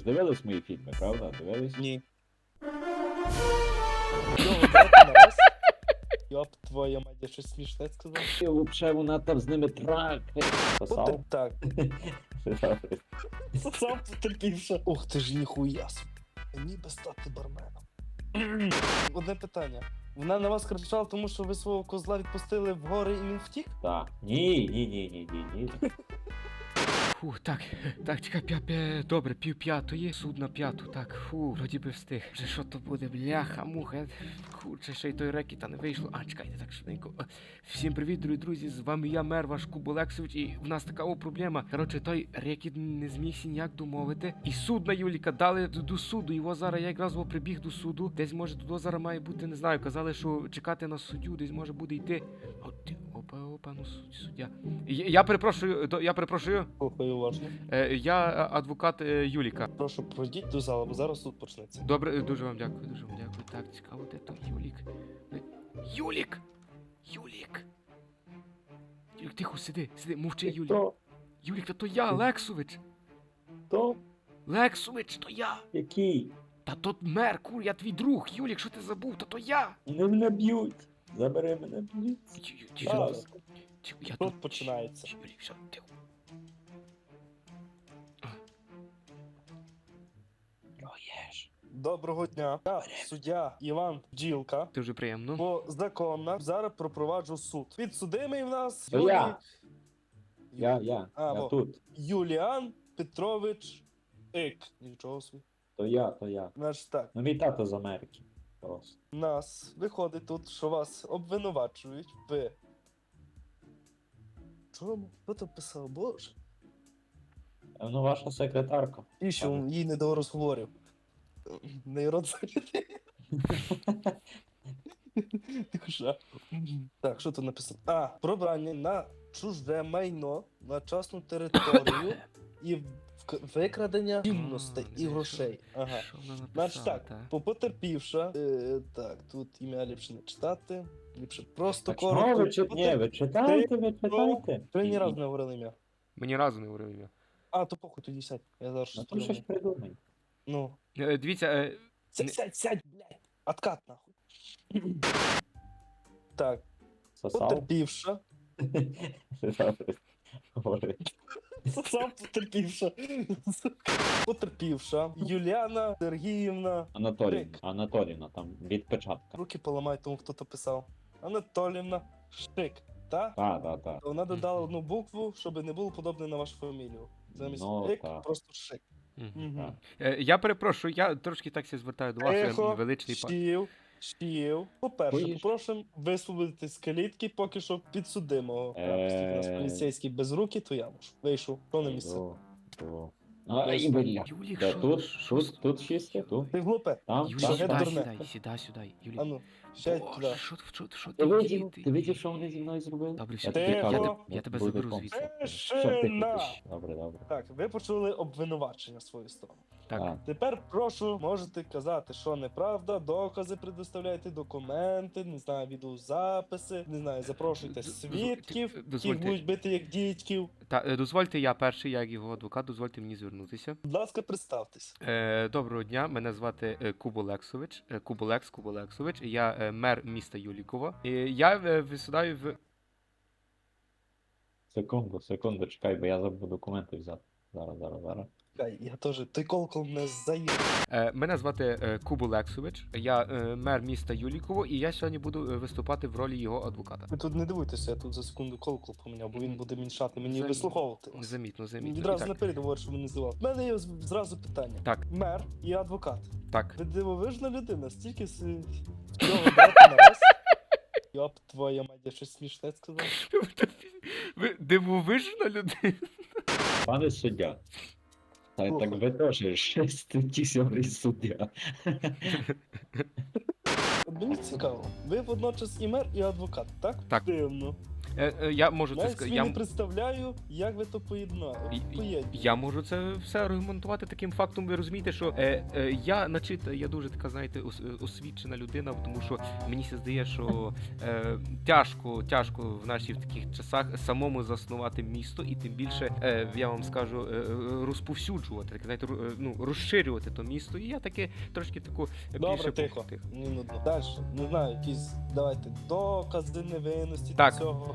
ж дивились мої фільми, правда? Дивились? Ні. Йоп, твоя мать, я щось смішне сказав. І взагалі вона там з ними трак. Сосав? Так, сам потерпівши. Ух ти ж ніхуя. собі. Мені стати барменом. Одне питання. Вона на вас кричала, тому що ви свого козла відпустили в гори і він втік? Так. Ні, ні, ні, ні, ні, ні. Фух, так, так, чекай, п'я, п'я, добре, пів п'ятої, суд на п'яту, так, фу, вроді би встиг. Вже що то буде, бляха, муха, курче, ще й той рекіта не вийшло. А, чекайте, так швиденько. Всім привіт, дорогі друзі, з вами я, мер ваш Куб Олексович, і в нас така о проблема. Коротше, той рекіт не змігся ніяк домовити. І суд на Юліка дали до, суду. Його зараз я якраз прибіг до суду. Десь може туди зараз має бути, не знаю. Казали, що чекати на суддю, десь може буде йти. От, ну суд, суддя. Я, я перепрошую, до- я перепрошую. Слухаю уважно. Е, Я е, адвокат е, Юліка. Прошу, пройдіть до залу, бо зараз суд почнеться. Добре, е, дуже вам дякую, дуже вам дякую. Так, цікаво, де то Юлік. Е, Юлік! Юлік! Юлік, тихо, сиди, сиди, мовчи, Юлік. Хто? Юлік, та то я, Лексович! Хто? Лексович, то я! Який? Та то мер, кур, я твій друг, Юлік, що ти забув, та то я! Вони мене б'ють. Забери мене тихо, тихо, Я Суд тут. починається. Юлік, все, тихо. Доброго дня. Я суддя Іван Бджілка. Дуже приємно. По законах зараз пропроваджу суд. Підсудимий в нас То я. Я, я, А, я во. тут. Юліан Петрович Ік. Нічого собі. То я, то я. Значить так, Ну мій тато з Америки. Нас виходить тут, що вас обвинувачують в. Чому? Хто там писав? Боже? Ну, ваша секретарка. І що їй не до розговорів. Нейрон закритий. Ти що? Так, що тут написано? А, пробрання на чуже майно на частну територію і викрадення цінностей і грошей. Ага. Що Значить так, та? потерпівша. Е, так, тут ім'я ліпше не читати. Ліпше просто Так коротко. ви. Ні, ви читайте, ви читайте. Ви ні разу не говорили ім'я. Мені разу не говорив ім'я. А, то похуй тоді сядь. Я зараз Ну щось то щось придумаю. придумай. Ну. Е, Дивіться, е, Сядь, Не- сядь, сядь, блядь. Откат нахуй. Так, Сосав. потерпівша. Говори. Сам потерпівша. Потерпівша. Юліана Сергіївна. Анатоліївна. Анатоліївна, там відпечатка. Руки поламай, тому хто то писав. Анатолівна Штик. Та? Так, так, так. Вона додала одну букву, щоб не було подобне на вашу фамілію. Замість Ну, Рик, так. просто Шик. мгм. Е, Я перепрошую, я трошки так ся звертаю до вас, я Тихо, величний пан. Щів. По-перше, попрошу висвободити з калітки поки що підсудимого. Е. Оскільки нас поліцейський без руки, то я можу. Вийшов, що на місце. О, о. Ай, бля. Що? тут, шо- тут, з- тут. Ти глупе? Там, Юлік, там, там. дурне? сідай, сідай сюди. Юлік. А сядь Боже, туди. що, що, що Ти ти видів, ти видів, що вони зі мною зробили? Добре, Я все, кажу, я, тебе- я тебе буде заберу помста. звідси. Ти Тишина! Добре, добре. Так, ви почули обвинувачення свою сторону. Так. А, Тепер прошу, можете казати, що неправда, докази предоставляйте, документи, не знаю, відеозаписи, не знаю, запрошуйте Д- д- свідків, дозвольте- будуть бити як дітьків. Та, е, дозвольте, я перший, я як його адвокат, дозвольте мені звернутися. Будь ласка, представтесь. Е, доброго дня, мене звати е, Куб Олексович. Е, Куб Олекс, Куб Олексович. Я е, мер міста Юлікова. Я е, висідаю в. Секунду, секунду, чекай, бо я забув документи взяти. Зараз, зараз, зараз. Я теж той колкол не заїв. Е, мене звати е, Куб Олексович. Я е, мер міста Юліково, і я сьогодні буду е, виступати в ролі його адвоката. Ви тут не дивуйтеся, я тут за секунду колкол поміняв, бо він буде мішати мені Замі- вислуховувати. вас. Замітно, замітно. І Відразу так, наперед говорю, що мене здивував. У мене є з- зразу питання. Так. Мер і адвокат. так. Ви дивовижна людина, стільки с... всього брати на вас. Йоп, твоя мать, я щось смішне сказав. Ви дивовижна людина. Пане суддя. Та, й так ви теж шести сьомий суддя. Мені цікаво. Ви водночас і мер, і адвокат, так? Так. Дивно. Е, е, я можу це Я сказати. собі Я, не представляю, як ви то поєднали. І- і- Поєднали. Я можу це все аргументувати таким фактом. Ви розумієте, що е, е, я начит, я дуже така, знаєте, ос, е, освічена людина, тому що мені се здає, що е, тяжко, тяжко в наші в таких часах самому заснувати місто, і тим більше е, я вам скажу е, е, розповсюджувати, так знаєте, ру- е, ну розширювати то місто. І я таке трошки таку е, Добре, більше тихо. тихо. Мені нудно. Далі, не знаю, якісь давайте докази невинності Так. цього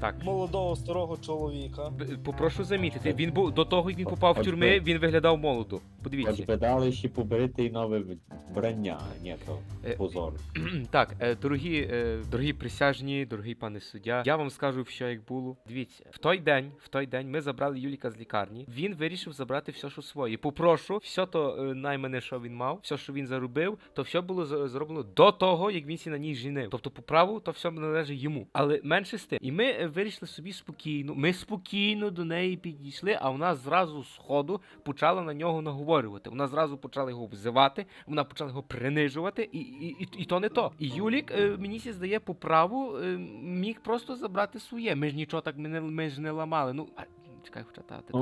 Так. молодого старого чоловіка. Попрошу замітити, він був до того, як він попав в тюрми, він виглядав молодо. Подивіться. би дали ще поберити і нове вбрання, ні, то Е, позор. Так, е, дорогі, е, дорогі присяжні, дорогий пане суддя, я вам скажу, що як було. Дивіться, в той день, в той день ми забрали Юліка з лікарні. Він вирішив забрати все, що своє. Попрошу, все то наймене, що він мав, все, що він заробив, то все було зроблено до того, як він сі на ній женив. Тобто, по праву, то все належить йому. Але менше з тим. І ми вирішили собі спокійно. Ми спокійно до неї підійшли, а вона зразу з ходу почала на нього наговорювати. Вона зразу почала його взивати, вона почала його принижувати, і, і, і, і то не то. І Юлік, е, мені сі здає, по праву е, міг просто забрати своє. Ми ж нічого так ми не, ми ж не ламали. Ну, а, чекай, хоча та, ти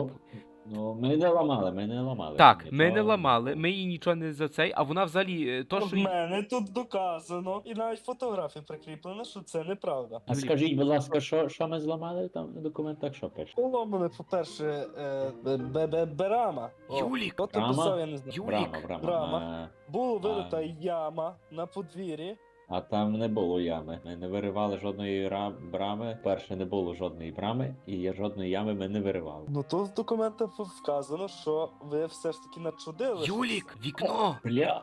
Ну, ми не ламали, ми не ламали. Так, Ні, ми то- не ламали, ми їй нічого не за цей, а вона взагалі е, то, В що. їй- мене тут доказано, і навіть фотографія прикріплена, що це неправда. А скажіть, будь ласка, що, що ми зламали там в документах, що пише? Було мене, по-перше, е, бе- бе- бе- Берама. О, Юлік! Хто то Брама? писав, я не знаю. Юлік! Брама, брама. Брама. А, Була вирита яма на подвір'ї. А там не було ями. Ми не виривали жодної ра- брами. Перше, не було жодної брами, і жодної ями ми не виривали. Ну тут в документах вказано, що ви все ж таки начудили. Юлік, вікно! Бля.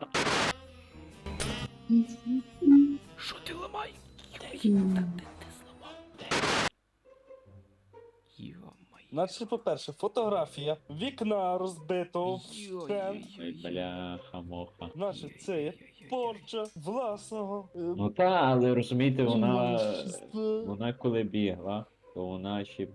Що ти ламай? Юлік, та ти Значить, по-перше, фотографія вікна розбитого. Ой, бляха, моха. Значить, це є порча власного. Ну та, але розумієте, вона. Вона коли бігла, то вона ще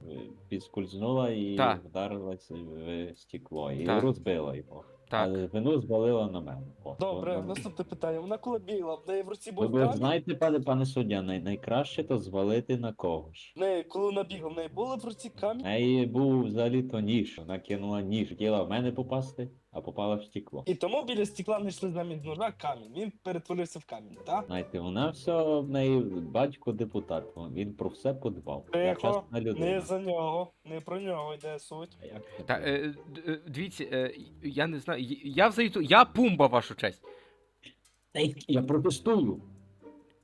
підскользнула і Так. вдарилася в стекло і Так. розбила його. Так. Але вину звалила на мене. О, Добре, вона- наступне питання. Вона коли бігла, в неї в руці був ви камінь? знаєте, пане пане суддя, най, найкраще то звалити на когось. В неї, коли вона бігла, в неї були в руці В камінь? неї був взагалі то ніж. Вона кинула ніж. Хотіла в мене попасти, а попала в стекло. І тому біля стекла знайшли замість ножа камінь. Він перетворився в камінь, так? Знаєте, вона все в неї батько депутат. Він про все подбав. Я Тихо, людина. не за нього, не про нього йде суть. А як це Та, так? е, д- е, дивіться, е, я не знаю, я- я взагалі, я пумба, вашу честь. Та й Я протестую.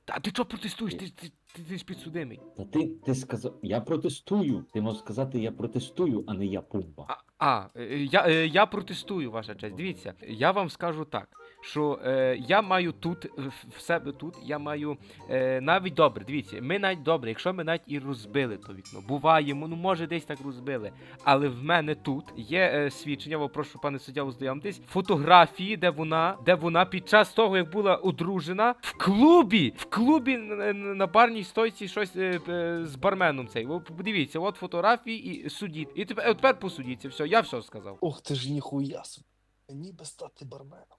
Та ти чого протестуєш? Ти, ти, ти, ти ж підсудимий. Та ти, ти сказав, я протестую. Ти мав сказати, я протестую, а не я пумба. А, а е, я, е, я протестую, ваша честь. Дивіться, я вам скажу так, що е, я маю тут, е, в- себе тут, я маю е, навіть добре, дивіться, ми навіть добре, якщо ми навіть і розбили то вікно, буває, ну може десь так розбили. Але в мене тут є е, свідчення, я прошу пане суддя ознайомитись, фотографії, де вона, де вона під час того, як була одружена, в клубі, в клубі на, на- барній стойці щось е, е, з барменом цей. Подивіться, от фотографії і судіть. І тепер, тепер посудіться, все, я все сказав. Ух ти ж ніхуя собі. Мені би стати барменом.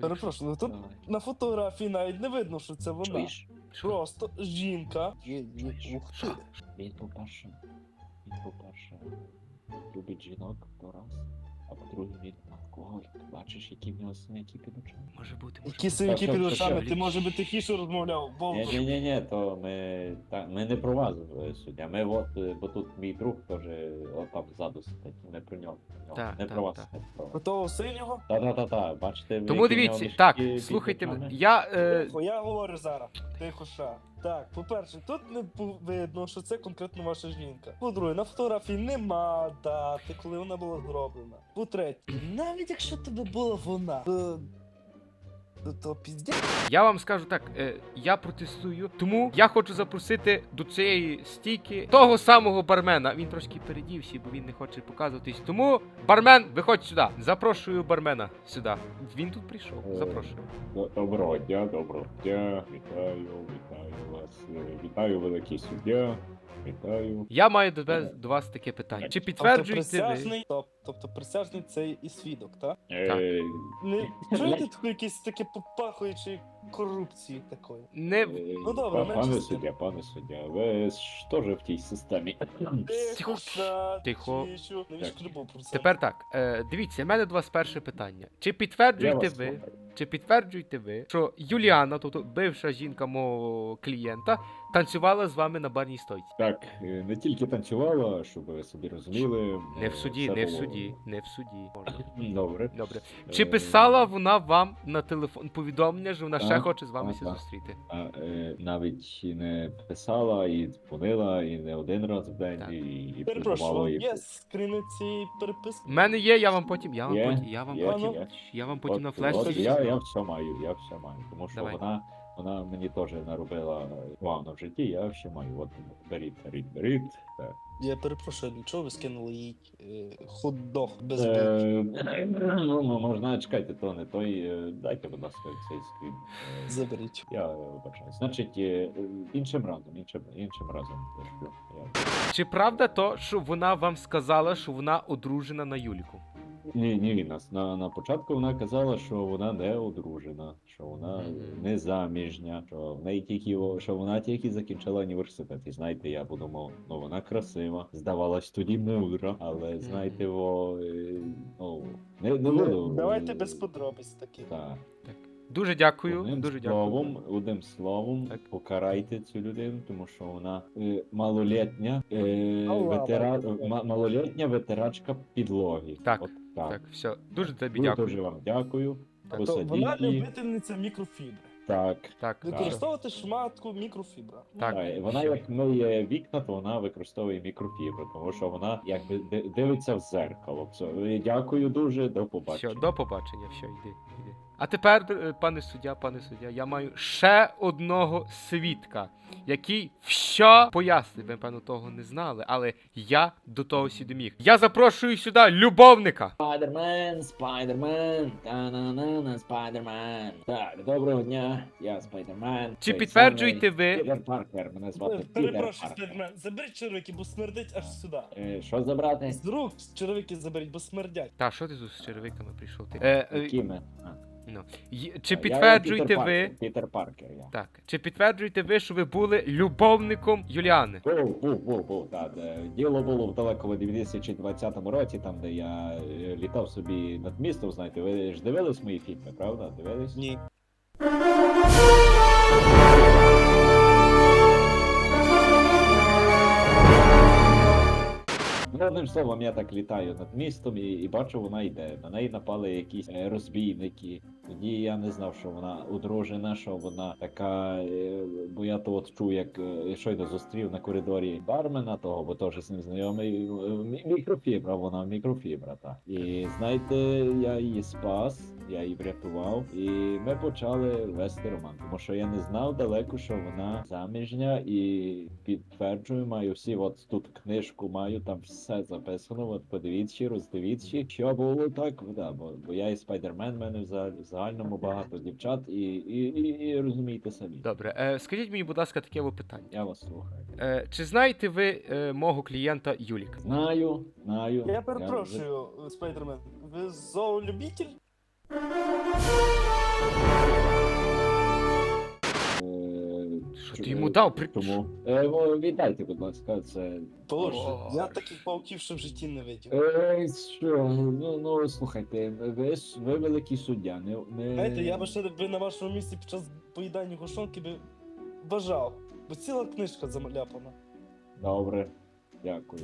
Перепрошую, ну тут на фотографії навіть не видно, що це вона. Чуєш? Просто жінка. Є, є, ух ти. Він, по-перше, він, по-перше, любить жінок, то раз. А по-друге, він алкоголік. Бачиш, які в нього синяки під очами. Може бути, може Які бути. синяки що, під що, очами, ти може би тихіше розмовляв, бо Ні, ні, ні, ні, то ми, та, ми не про вас, е, суддя. Ми от, е, бо тут мій друг теж е, от там ззаду сидить, ми про нього. про нього. Так, не так, про вас, не про вас. того синього. Та-та-та-та, бачите, ви Тому які в нього дивіться, мішки так, під слухайте, очами? мене. я. Е, Тихо, я говорю зараз. Тихо, ша. Так, по-перше, тут не видно, що це конкретно ваша жінка. По-друге, на фотографії нема дати, коли вона була зроблена. По-третє, навіть якщо тебе була вона, то, то, то піздець. Я вам скажу так, е, я протестую, тому я хочу запросити до цієї стійки того самого бармена. Він трошки передівся, бо він не хоче показуватись. Тому бармен, виходь сюди. Запрошую бармена сюди. Він тут прийшов. Запрошую. Доброго дня, доброго дня. Вітаю, вітаю вас. е, Вітаю, великий суддя. Вітаю. Я маю до вас, до вас таке питання. Чи підтверджуєте ви? Тобто присяжний це і свідок, так? Е, Не чуєте таку якісь таке попахуючої корупції такої? Не е, Ну, добре, менше Пане з тим. суддя, пане суддя, ви ж теж в тій системі. Тихо, Тихо. Навіщо Так. не про це? тепер так. Е, дивіться, в мене до вас перше питання. Чи підтверджуєте ви? Чи підтверджуєте ви, що Юліана, тобто бивша жінка мого клієнта, танцювала з вами на барній стойці? Так, е, не тільки танцювала, щоб ви собі розуміли. Не е, в суді, не в було- суді, не в суді. Добре. Добре. Е, Чи писала вона вам на телефон повідомлення, що вона ще хоче з вами так, ся так. зустріти? А, е, навіть і не писала, і дзвонила, і не один раз в день, Так. і, і Перепрошую, є скрини цієї переписки? У мене є, я вам потім, я вам Є, потім, я вам є, потім, є. я вам потім От- на от флешці. я, я все маю, я все маю. Тому що Давай. вона, вона мені теж наробила погано в житті, я все маю. От беріть, беріть, беріть. Так. Я перепрошую, для чого ви скинули їй е, хот-дог без? Е, ну, ну, можна, чекайте, то не той. е, Дайте, будь ласка, цей скрін. Е, Заберіть. Я вибачаю. Значить, е, е, іншим разом, іншим, іншим разом. Я... Чи правда то, що вона вам сказала, що вона одружена на Юліку? Ні, ні, на, на, на початку вона казала, що вона не одружена, що вона не заміжня, що в неї тільки що вона тільки закінчила університет. І знаєте, я подумав, ну вона красива, здавалась тоді мудра, але знаєте, во, е, ну не, не буду. Давайте без подробиць таких. Так. Дуже дякую, Одним дуже словом, дякую. одним словом, Так. покарайте цю людину, тому що вона е, малолітня, е, ветера, малолітня ветерачка підлоги. Так, От, так. Так, все, дуже тобі Дуже, дякую. дуже вам дякую. Так. то вона любительниця мікрофібри. Так. Так, Використовувати Використовувати шматку мікрофібра. Так. Так, вона як миє вікна, то вона використовує мікрофібру, тому що вона якби ди- дивиться в зеркало. Все, дякую дуже, до побачення. Все, до побачення, все, йди, йди. А тепер, е, пане суддя, пане суддя, я маю ще одного свідка, який все пояснив. Ви, певно, того не знали, але я до того сюди міг. Я запрошую сюди любовника. Спайдермен, спайдермен, та-на-на-на, спайдермен. Так, доброго дня, я спайдермен. Чи підтверджуєте ви? Пітер Паркер, мене звати Пітер Перепрошую, Паркер. Спайдермен, заберіть червики, бо смердить аж сюди. Е, Що забрати? З рук червики заберіть, бо смердять. Та що ти тут з черевиками прийшов? Ти? Е, е, Якими? А, й- чи я підтверджуєте Пітер ви? Паркер, Пітер Паркер, я. Так, чи підтверджуєте ви, що ви були любовником Юліани? Був, був, був, був, так. е, Діло було в далекому 2020 році, там, де я е, літав собі над містом, знаєте, ви ж дивились мої фільми, правда? Дивились? Ні. Одним словом, я так літаю над містом і, і бачу, вона йде. На неї напали якісь е, розбійники. Тоді я не знав, що вона одружена, що вона така. е, Бо я то от чув, як е, щойно зустрів на коридорі бармена, того, бо теж з ним знайомий. е, Мікрофібра, вона мікрофібра, так. І знаєте, я її спас, я її врятував, і ми почали вести роман. Тому що я не знав далеко, що вона заміжня, і підтверджую, маю всі, от тут книжку маю, там все записано. От подивіться, роздивіться, що було так. Да, бо, бо я і спайдермен, мене в за- в загальному багато дівчат, і, і, і, і розумієте самі. Добре, е, скажіть мені, будь ласка, таке ви питання. Я вас слухаю. Е, чи знаєте ви е, мого клієнта Юліка? Знаю, знаю. Я перепрошую, Спайдермен, ви зоолюбитель? Ти йому дав? При... Тому Е, віддайте, будь ласка, це. Боже, я таких пауків ще в житті не видів. Е, що? Ну, ну слухайте, ви, ж- ви великий суддя, не. не... Знаєте, я би ще би на вашому місці під час поїдання гошонки би бажав, бо ціла книжка замаляпана. Добре, дякую.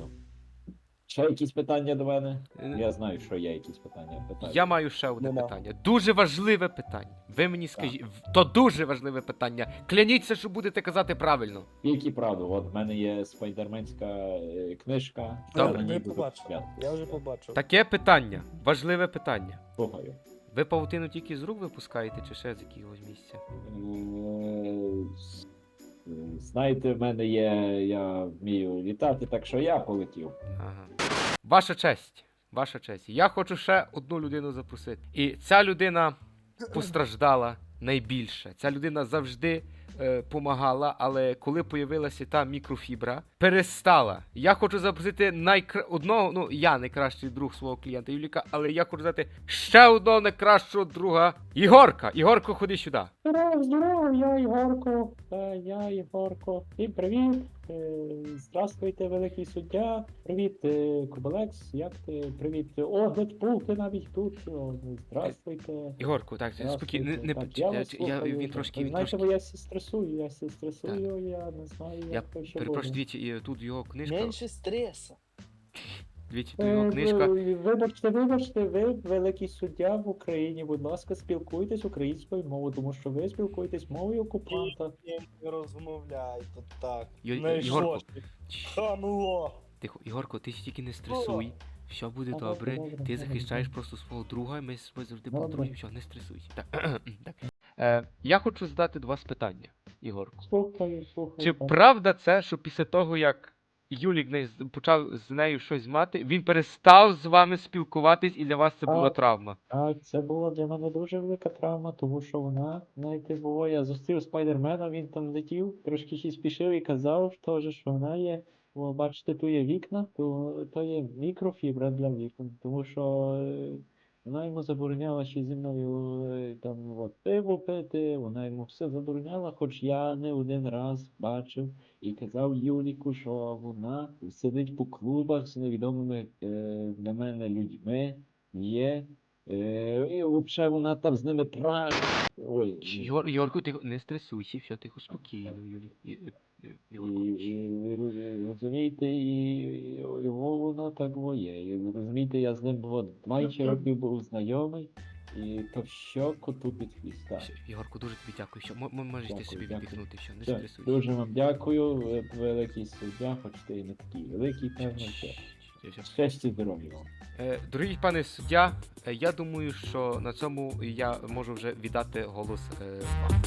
Ще якісь питання до мене? Е, Я знаю, що є якісь питання. питання. Я маю ще одне Нема. питання. Дуже важливе питання. Ви мені скажіть, то дуже важливе питання. Кляніться, що будете казати правильно. Тільки правду, от в мене є спайдерменська е, книжка. Добре. я Я побачив. Я вже побачив. Таке питання, важливе питання. Слухаю. Ви павутину тільки з рук випускаєте, чи ще з якогось місця? Е, Знаєте, в мене є. Я вмію літати, так що я полетів. Ага. Ваша честь. Ваша честь. Я хочу ще одну людину запросити. І ця людина постраждала найбільше. Ця людина завжди е, помагала, але коли появилася та мікрофібра, перестала. Я хочу запросити найкра... одного, ну я найкращий друг свого клієнта Юліка, але я хочу дати ще одного найкращого друга Ігорка. Ігорко, ходи сюди. Здорово, здорово, я Ігорко. Та я Ігорко. І привіт. Е, Здравствуйте, великий суддя. Привіт, е. Як ти? Привіт, огляд пул, ти навіть тут. О, Здравствуйте. Ігорку, так, спокійно, не, не Так, я е, вас я, слухаю. він трошки, він знаєте, трошки. бо я все стресую, я все стресую, я не знаю, Я як то що Перепрошую, буде. дивіться, і тут його книжка. Менше стреса. Дивіться, тут Е, його книжка. ви- Вибачте, вибачте, ви великий суддя в Україні. Будь ласка, спілкуйтесь українською мовою, тому що ви спілкуєтесь мовою окупанта. Ні, Не розмовляйте так. Ю- Не Ігорку. йшло. Хамло. Тихо, Ігорко, ти тільки не стресуй. Все буде Добре, добре. добре, Ти добре, захищаєш добре. просто свого друга, ми тобою завжди Добре. подруги, все, не стресуйся. Так. так. Е, я хочу задати два питання, Ігорку. Слухаю, слухаю. Чи правда це, що після того, як Юлік не почав з нею щось мати, він перестав з вами спілкуватись і для вас це була травма? Так, це була для мене дуже велика травма, тому що вона, знаєте, було, я зустрів спайдермена, він там летів, трошки ще спішив і казав теж, що вона є. О, бачите, тут є вікна, то, то є мікрофібра для вікон, тому що е, вона йому забороняла ще зі мною е, там от, пиво пити, вона йому все забороняла, хоч я не один раз бачив і казав Юліку, що вона сидить по клубах з невідомими е, для мене людьми. Є. Е, і взагалі вона там з ними. Ой. Ч- Ігор, Ігорку, не стресуйся, все тихо, спокійно, Юлік. І- і- розумієте, і, його воно так моє. І, розумієте, я з ним от, майже років був знайомий, і то щоку тут від хвіста. Ігорку, дуже тобі дякую. Що, м- можете собі віддихнути, все, не стресуйся. дуже вам дякую, великий суддя, хоч ти і не такий великий, певно. Щастя, здоров'я вам. Е, Дорогі пане суддя, е, я думаю, що на цьому я можу вже віддати голос е, вам.